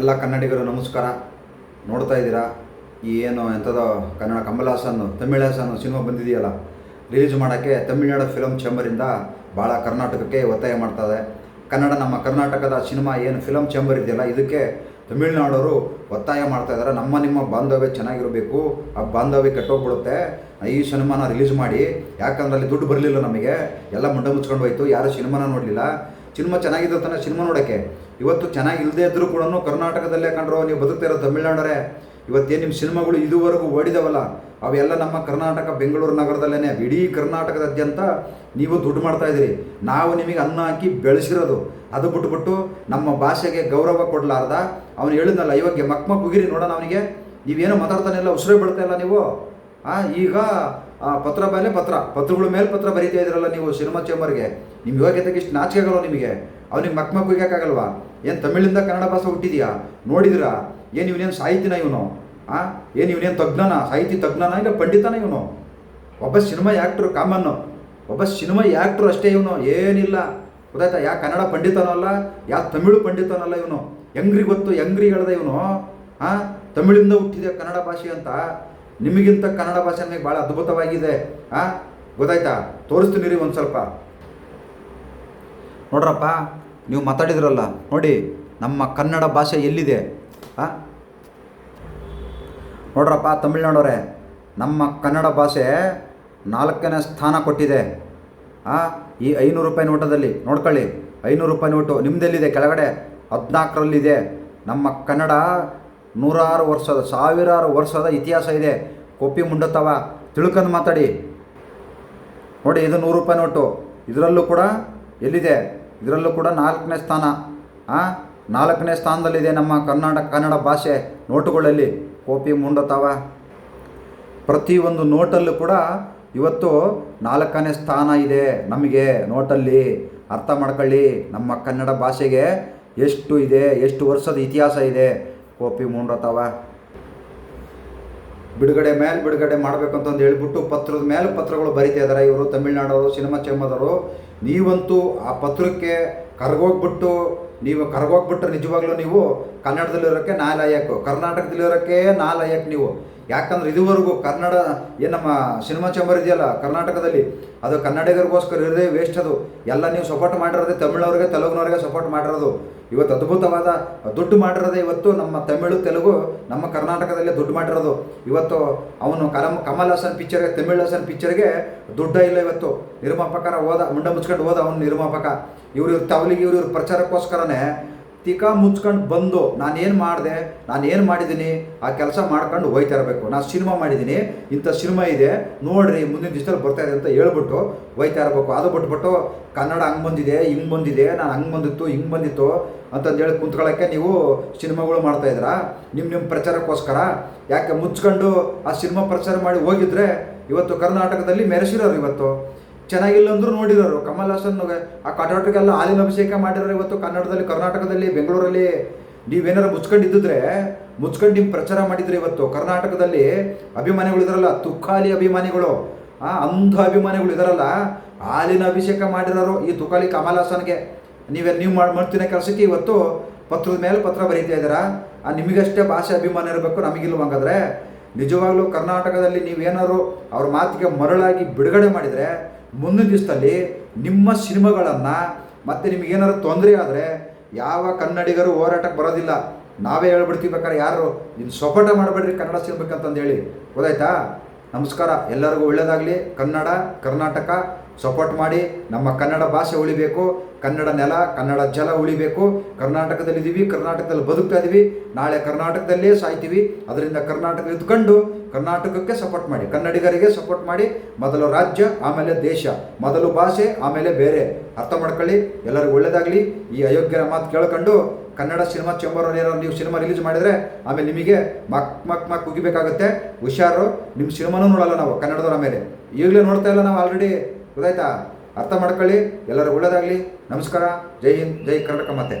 ಎಲ್ಲ ಕನ್ನಡಿಗರು ನಮಸ್ಕಾರ. ನೋಡ್ತಾ ಇದ್ದೀರಾ? ಈ ಏನು ಎಂಥದೋ ಕನ್ನಡ ಕಮಲ್ ಹಾಸನ್, ತಮಿಳ್ ಹಾಸನ್ ಸಿನಿಮಾ ಬಂದಿದೆಯಲ್ಲ? ರಿಲೀಸ್ ಮಾಡೋಕ್ಕೆ ತಮಿಳ್ನಾಡು ಫಿಲಮ್ ಚೇಂಬರಿಂದ ಭಾಳ ಕರ್ನಾಟಕಕ್ಕೆ ಒತ್ತಾಯ ಮಾಡ್ತದೆ ಕನ್ನಡ ನಮ್ಮ ಕರ್ನಾಟಕದ ಸಿನಿಮಾ ಏನು ಫಿಲಮ್ ಚೇಂಬರ್ ಇದೆಯಲ್ಲ, ಇದಕ್ಕೆ ತಮಿಳುನಾಡವರು ಒತ್ತಾಯ ಮಾಡ್ತಾ ಇದ್ದಾರೆ. ನಮ್ಮ ನಿಮ್ಮ ಬಾಂಧವ್ಯ ಚೆನ್ನಾಗಿರಬೇಕು. ಆ ಬಾಂಧವ್ಯ ಕೆಟ್ಟೋಗ್ಬಿಡುತ್ತೆ. ಈ ಸಿನಿಮಾನ ರಿಲೀಸ್ ಮಾಡಿ, ಯಾಕಂದ್ರೆ ಅಲ್ಲಿ ದುಡ್ಡು ಬರಲಿಲ್ಲ ನಮಗೆ. ಎಲ್ಲ ಮುಂಡ ಮುಚ್ಕೊಂಡು ಹೋಯ್ತು. ಯಾರು ಸಿನಿಮಾನ ನೋಡಲಿಲ್ಲ. ಸಿನಿಮಾ ಚೆನ್ನಾಗಿದೆ ತಾನೆ ಸಿನಿಮಾ ನೋಡೋಕ್ಕೆ. ಇವತ್ತು ಚೆನ್ನಾಗಿ ಇಲ್ಲದೇ ಇದ್ದರೂ ಕೂಡ ಕರ್ನಾಟಕದಲ್ಲೇ ಕಂಡ್ರು ನೀವು ಬದುಕ್ತಿರೋ ತಮಿಳ್ನಾಡರೇ ಇವತ್ತೇನು ನಿಮ್ಮ ಸಿನಿಮಾಗಳು ಇದುವರೆಗೂ ಓಡಿದವಲ್ಲ, ಅವೆಲ್ಲ ನಮ್ಮ ಕರ್ನಾಟಕ ಬೆಂಗಳೂರು ನಗರದಲ್ಲೇ ಇಡೀ ಕರ್ನಾಟಕದಾದ್ಯಂತ ನೀವು ದುಡ್ಡು ಮಾಡ್ತಾ ಇದ್ದೀರಿ. ನಾವು ನಿಮಗೆ ಅನ್ನ ಹಾಕಿ ಬೆಳೆಸಿರೋದು. ಅದು ಬಿಟ್ಬಿಟ್ಟು ನಮ್ಮ ಭಾಷೆಗೆ ಗೌರವ ಕೊಡಲಾರ್ದ. ಅವನು ಹೇಳಿದ್ನಲ್ಲ, ಇವಾಗ ಮಕ್ಮಕ್ ಮಕ್ ಉಗಿರಿ ನೋಡೋಣ ಅವನಿಗೆ. ನೀವೇನೋ ಮಾತಾಡ್ತಾನೆಲ್ಲ ಉಸಿರೇ ಬಿಡ್ತಾ ಇಲ್ಲ ನೀವು? ಈಗ ಆ, ಪತ್ರ ಮೇಲೆ ಪತ್ರ. ಪತ್ರಗಳ ಮೇಲೆ ಪತ್ರ ಬರೀತಾ ಇದ್ರಲ್ಲ ನೀವು ಸಿನಿಮಾ ಚೇಂಬರ್ಗೆ ನಿಮ್ಮ ಯೋಗ್ಯತೆಗೆ ಇಷ್ಟು ನಾಚಿಕೆಗಳು ನಿಮಗೆ? ಅವ್ನಿಗೆ ಮಕ್ ಮಕ್ ಉಗಿಯೋಕ್ಕಾಗಲ್ವಾ ಏನು ತಮಿಳಿಂದ ಕನ್ನಡ ಭಾಷೆ ಹುಟ್ಟಿದ್ಯಾ? ನೋಡಿದಿರಾ? ಏನು ಇವನೇನು ಸಾಹಿತಿನ ಇವನು? ಆ? ಏನು ಇವನೇನು ತಜ್ಞನ? ಸಾಹಿತಿ ತಜ್ಞನ ಇಲ್ಲ ಪಂಡಿತನ ಇವನು? ಒಬ್ಬ ಸಿನಿಮಾ ಆ್ಯಕ್ಟ್ರು ಕಾಮನ್ನು ಒಬ್ಬ ಸಿನಿಮಾ ಆ್ಯಕ್ಟ್ರು ಅಷ್ಟೇ ಇವನು. ಏನಿಲ್ಲ. ಗೊತ್ತಾಯ್ತಾ? ಯಾ ಕನ್ನಡ ಪಂಡಿತನಲ್ಲ ಯಾ ತಮಿಳು ಪಂಡಿತನಲ್ಲ ಇವನು. ಹೆಂಗ್ರಿ ಗೊತ್ತು ಹೆಂಗ್ರಿ ಹೇಳ್ದ ಇವನು. ಆ? ತಮಿಳಿಂದ ಹುಟ್ಟಿದೆ ಕನ್ನಡ ಭಾಷೆ ಅಂತ. ನಿಮಗಿಂತ ಕನ್ನಡ ಭಾಷೆ ನನಗೆ ಭಾಳ ಅದ್ಭುತವಾಗಿದೆ. ಆ, ಗೊತ್ತಾಯ್ತಾ? ತೋರಿಸ್ತೀನಿ ರೀ ಒಂದು ಸ್ವಲ್ಪ. ನೋಡ್ರಪ್ಪ, ನೀವು ಮಾತಾಡಿದ್ರಲ್ಲ, ನೋಡಿ, ನಮ್ಮ ಕನ್ನಡ ಭಾಷೆ ಎಲ್ಲಿದೆ? ಆ? ನೋಡ್ರಪ್ಪ ತಮಿಳ್ನಾಡೋರೆ ನಮ್ಮ ಕನ್ನಡ ಭಾಷೆ ನಾಲ್ಕನೇ ಸ್ಥಾನ ಕೊಟ್ಟಿದೆ. ಆ, ಈ ಐನೂರು ರೂಪಾಯಿ ನೋಟದಲ್ಲಿ, ನೋಡ್ಕೊಳ್ಳಿ, ಐನೂರು ರೂಪಾಯಿ ನೋಟು ನಿಮ್ಮದೆಲ್ಲಿದೆ ಕೆಳಗಡೆ ಹದಿನಾಲ್ಕರಲ್ಲಿದೆ. ನಮ್ಮ ಕನ್ನಡ ನೂರಾರು ವರ್ಷದ, ಸಾವಿರಾರು ವರ್ಷದ ಇತಿಹಾಸ ಇದೆ. ಕೊಪ್ಪಿ ಮುಂಡತ್ತವ, ತಿಳ್ಕೊಂಡು ಮಾತಾಡಿ. ನೋಡಿ, ಇದು ನೂರು ರೂಪಾಯಿ ನೋಟು. ಇದರಲ್ಲೂ ಕೂಡ ಎಲ್ಲಿದೆ? ಇದರಲ್ಲೂ ಕೂಡ ನಾಲ್ಕನೇ ಸ್ಥಾನ. ಆ, ನಾಲ್ಕನೇ ಸ್ಥಾನದಲ್ಲಿದೆ ನಮ್ಮ ಕರ್ನಾಟಕ, ಕನ್ನಡ ಭಾಷೆ ನೋಟುಗಳಲ್ಲಿ. ಕೋಪಿ ಮುಂಡತ್ತವ. ಪ್ರತಿಯೊಂದು ನೋಟಲ್ಲೂ ಕೂಡ ಇವತ್ತು ನಾಲ್ಕನೇ ಸ್ಥಾನ ಇದೆ ನಮಗೆ ನೋಟಲ್ಲಿ. ಅರ್ಥ ಮಾಡ್ಕೊಳ್ಳಿ, ನಮ್ಮ ಕನ್ನಡ ಭಾಷೆಗೆ ಎಷ್ಟು ಇದೆ, ಎಷ್ಟು ವರ್ಷದ ಇತಿಹಾಸ ಇದೆ. ಕೋಪಿ ಮುಂಡತಾವ ಬಿಡುಗಡೆ ಮೇಲೆ ಬಿಡುಗಡೆ ಮಾಡಬೇಕು ಅಂತಂದು ಹೇಳ್ಬಿಟ್ಟು ಪತ್ರದ ಮೇಲೆ ಪತ್ರಗಳು ಬರಿತಾ ಇದ್ದಾರೆ ಇವರು ತಮಿಳ್ನಾಡವರು, ಸಿನಿಮಾ ಚೇಂಬದವರು ನೀವಂತೂ ಆ ಪತ್ರಕ್ಕೆ ಕರ್ಗೋಗ್ಬಿಟ್ಟು, ನೀವು ಕರ್ಗೋಗ್ಬಿಟ್ರೆ ನಿಜವಾಗ್ಲೂ ನೀವು ಕನ್ನಡದಲ್ಲಿರೋಕ್ಕೆ ನಾಲಾಯಕ್ ಕರ್ನಾಟಕದಲ್ಲಿರೋಕ್ಕೆ ನಾಲಾಯಕ್ ನೀವು. ಯಾಕಂದ್ರೆ ಇದುವರೆಗೂ ಕನ್ನಡ ಏನು ನಮ್ಮ ಸಿನಿಮಾ ಚೇಂಬರ್ ಇದೆಯಲ್ಲ ಕರ್ನಾಟಕದಲ್ಲಿ, ಅದು ಕನ್ನಡಿಗರಿಗೋಸ್ಕರ ಇರೋದೇ ವೇಸ್ಟ್ ಅದು. ಎಲ್ಲ ನೀವು ಸಪೋರ್ಟ್ ಮಾಡಿರೋದೇ ತಮಿಳವ್ರಿಗೆ, ತೆಲುಗುನವ್ರಿಗೆ ಸಪೋರ್ಟ್ ಮಾಡಿರೋದು. ಇವತ್ತು ಅದ್ಭುತವಾದ ದುಡ್ಡು ಮಾಡಿರೋದೇ ಇವತ್ತು ನಮ್ಮ ತಮಿಳು, ತೆಲುಗು, ನಮ್ಮ ಕರ್ನಾಟಕದಲ್ಲೇ ದುಡ್ಡು ಮಾಡಿರೋದು. ಇವತ್ತು ಅವನು ಕಲಂ ಕಮಲ್ ಹಾಸನ್ ಪಿಕ್ಚರ್ಗೆ ತಮಿಳ್ ಹಾಸನ್ ಪಿಕ್ಚರ್ಗೆ ದುಡ್ಡ ಇಲ್ಲ ಇವತ್ತು. ನಿರ್ಮಾಪಕರ ಹೋದ ಮುಂಡ ಮುಚ್ಕೊಂಡು ಹೋದ ಅವನು ನಿರ್ಮಾಪಕ. ಇವರು ಇವ್ರ ತವಲಿಗೆ, ಇವ್ರು ಇವ್ರ ಪ್ರಚಾರಕ್ಕೋಸ್ಕರನೇ ತಿಕಾ ಮುಚ್ಕೊಂಡು ಬಂದು ನಾನೇನು ಮಾಡಿದೆ ನಾನು ಏನು ಮಾಡಿದ್ದೀನಿ, ಆ ಕೆಲಸ ಮಾಡ್ಕೊಂಡು ಹೋಯ್ತಾ ಇರಬೇಕು ನಾನು ಸಿನಿಮಾ ಮಾಡಿದ್ದೀನಿ, ಇಂಥ ಸಿನಿಮಾ ಇದೆ, ನೋಡ್ರಿ, ಮುಂದಿನ ದಿವಸದಲ್ಲಿ ಬರ್ತಾ ಇದೆ ಅಂತ ಹೇಳ್ಬಿಟ್ಟು ಹೋಯ್ತಾ ಇರಬೇಕು ಅದು ಬಿಟ್ಬಿಟ್ಟು ಕನ್ನಡ ಹಂಗೆ ಬಂದಿದೆ, ಹಿಂಗೆ ಬಂದಿದೆ, ನಾನು ಹಂಗೆ ಬಂದಿತ್ತು, ಹಿಂಗೆ ಬಂದಿತ್ತು ಅಂತಂದೇಳಿ ಕುಂತ್ಕೊಳ್ಳೋಕ್ಕೆ ನೀವು ಸಿನಿಮಾಗಳು ಮಾಡ್ತಾ ಇದ್ದೀರಾ ನಿಮ್ಮ ನಿಮ್ಮ ಪ್ರಚಾರಕ್ಕೋಸ್ಕರ? ಯಾಕೆ ಮುಚ್ಕೊಂಡು ಆ ಸಿನಿಮಾ ಪ್ರಚಾರ ಮಾಡಿ ಹೋಗಿದ್ರೆ ಇವತ್ತು ಕರ್ನಾಟಕದಲ್ಲಿ ಮೆರೆಸಿರೋರು ಇವತ್ತು. ಚೆನ್ನಾಗಿಲ್ಲ ಅಂದ್ರೂ ನೋಡಿರೋರು. ಕಮಲ್ ಹಾಸನ್, ಆ ಕರ್ನಾಟಕಕ್ಕೆಲ್ಲ ಹಾಲಿನ ಅಭಿಷೇಕ ಮಾಡಿರೋರು ಇವತ್ತು ಕನ್ನಡದಲ್ಲಿ, ಕರ್ನಾಟಕದಲ್ಲಿ, ಬೆಂಗಳೂರಲ್ಲಿ ನೀವೇನಾರು ಮುಚ್ಕೊಂಡಿದ್ದರೆ ಮುಚ್ಕೊಂಡು ನಿಮ್ಮ ಪ್ರಚಾರ ಮಾಡಿದ್ರೆ ಇವತ್ತು ಕರ್ನಾಟಕದಲ್ಲಿ ಅಭಿಮಾನಿಗಳಿದಾರಲ್ಲ ತುಕ್ಕಾಲಿ ಅಭಿಮಾನಿಗಳು ಅಂಧ ಅಭಿಮಾನಿಗಳು ಇದಾರಲ್ಲ, ಹಾಲಿನ ಅಭಿಷೇಕ ಮಾಡಿರೋರು ಈ ತುಕಾಲಿ ಕಮಲ್ ಹಾಸನ್ಗೆ. ನೀವೇ ನೀವು ಮಾಡಿ ಮಾಡ್ತೀನಿ ಕೆಲಸಕ್ಕೆ ಇವತ್ತು ಪತ್ರದ ಮೇಲೆ ಪತ್ರ ಬರೀತಾ ಇದ್ದೀರಾ? ನಿಮಗಷ್ಟೇ ಭಾಷೆ ಅಭಿಮಾನ ಇರಬೇಕು ನಮಗಿಲ್ವಂಗಾದ್ರೆ ನಿಜವಾಗ್ಲೂ ಕರ್ನಾಟಕದಲ್ಲಿ ನೀವೇನಾದ್ರು ಅವ್ರ ಮಾತಿಗೆ ಮರಳಾಗಿ ಬಿಡುಗಡೆ ಮಾಡಿದರೆ ಮುಂದಿನ ದಿವಸದಲ್ಲಿ ನಿಮ್ಮ ಸಿನಿಮಾಗಳನ್ನು ಮತ್ತು ನಿಮಗೇನಾದ್ರು ತೊಂದರೆ ಆದರೆ ಯಾವ ಕನ್ನಡಿಗರು ಹೋರಾಟಕ್ಕೆ ಬರೋದಿಲ್ಲ. ನಾವೇ ಹೇಳ್ಬಿಡ್ತೀವಿ ಬೇಕಾದ್ರೆ ಯಾರು? ನಿಮ್ಮ ಸೊಪಟ ಮಾಡಬೇಡ್ರಿ ಕನ್ನಡ ಸಿಗ್ಬೇಕಂತಂದು ಹೇಳಿ ಗೊತ್ತಾಯ್ತಾ? ನಮಸ್ಕಾರ. ಎಲ್ಲರಿಗೂ ಒಳ್ಳೆಯದಾಗಲಿ ಕನ್ನಡ, ಕರ್ನಾಟಕ ಸಪೋರ್ಟ್ ಮಾಡಿ ನಮ್ಮ ಕನ್ನಡ ಭಾಷೆ ಉಳಿಬೇಕು, ಕನ್ನಡ ನೆಲ, ಕನ್ನಡ ಜಲ ಉಳಿಬೇಕು. ಕರ್ನಾಟಕದಲ್ಲಿದ್ದೀವಿ ಕರ್ನಾಟಕದಲ್ಲಿ ಬದುಕ್ತಾ ಇದ್ದೀವಿ ನಾಳೆ ಕರ್ನಾಟಕದಲ್ಲೇ ಸಾಯ್ತೀವಿ. ಅದರಿಂದ ಕರ್ನಾಟಕ ಇದ್ಕೊಂಡು ಕರ್ನಾಟಕಕ್ಕೆ ಸಪೋರ್ಟ್ ಮಾಡಿ, ಕನ್ನಡಿಗರಿಗೆ ಸಪೋರ್ಟ್ ಮಾಡಿ, ಮೊದಲು ರಾಜ್ಯ, ಆಮೇಲೆ ದೇಶ. ಮೊದಲು ಭಾಷೆ, ಆಮೇಲೆ ಬೇರೆ. ಅರ್ಥ ಮಾಡ್ಕೊಳ್ಳಿ, ಎಲ್ಲರಿಗೂ ಒಳ್ಳೆಯದಾಗಲಿ ಈ ಅಯೋಗ್ಯರ ಮಾತು ಕೇಳ್ಕೊಂಡು ಕನ್ನಡ ಸಿನಿಮಾ ಚೇಂಬರ್ ಏನಾದ್ರು ನೀವು ಸಿನಿಮಾ ರಿಲೀಸ್ ಮಾಡಿದರೆ, ಆಮೇಲೆ ನಿಮಗೆ ಮಕ್ ಮಕ್ ಮಕ್ ಕುಗಿಬೇಕಾಗುತ್ತೆ ಹುಷಾರು, ನಿಮ್ಮ ಸಿನಿಮಾನೂ ನೋಡಲ್ಲ ನಾವು ಕನ್ನಡದವರ ಮೇಲೆ. ಈಗಲೇ ನೋಡ್ತಾ ಇಲ್ಲ ನಾವು ಆಲ್ರೆಡಿ ಗೊತ್ತಾಯ್ತಾ? ಅರ್ಥ ಮಾಡ್ಕೊಳ್ಳಿ. ಎಲ್ಲರೂ ಒಳ್ಳೇದಾಗಲಿ. ನಮಸ್ಕಾರ. ಜೈ ಹಿಂದ್ ಜೈ ಕರ್ನಾಟಕ ಮತ್ತೆ